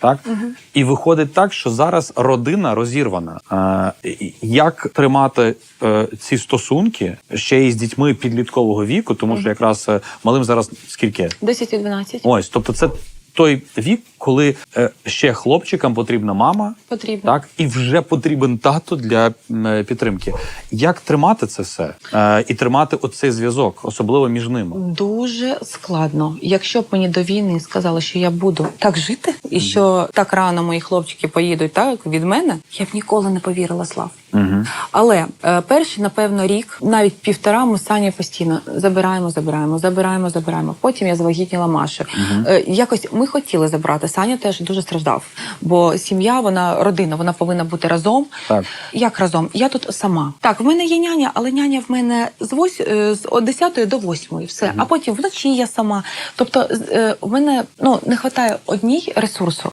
Так і виходить так, що зараз родина розірвана. Е, як тримати е, ці стосунки ще й з дітьми підліткового віку, тому що якраз е, малим зараз скільки? 10 і 12. Ось, тобто, це той вік, коли е, ще хлопчикам потрібна мама, Потрібно. так і вже потрібен тато для е, підтримки. Як тримати це все е, і тримати оцей зв'язок, особливо між ними? Дуже складно. Якщо б мені до війни сказали, що я буду так жити, і що так рано мої хлопчики поїдуть так від мене, я б ніколи не повірила Слав. Угу. Але е, перший, напевно, рік, навіть півтора, ми з постійно забираємо, забираємо, забираємо, забираємо. Потім я завагітніла Машу. Е, якось ми хотіли забрати. Саня теж дуже страждав, бо сім'я, вона родина, вона повинна бути разом. Так. Як разом? Я тут сама. Так, в мене є няня, але няня в мене з вось е, з 10 до 8, все. А потім вночі я сама. Тобто, е, в мене ну не вистачає одній ресурсу.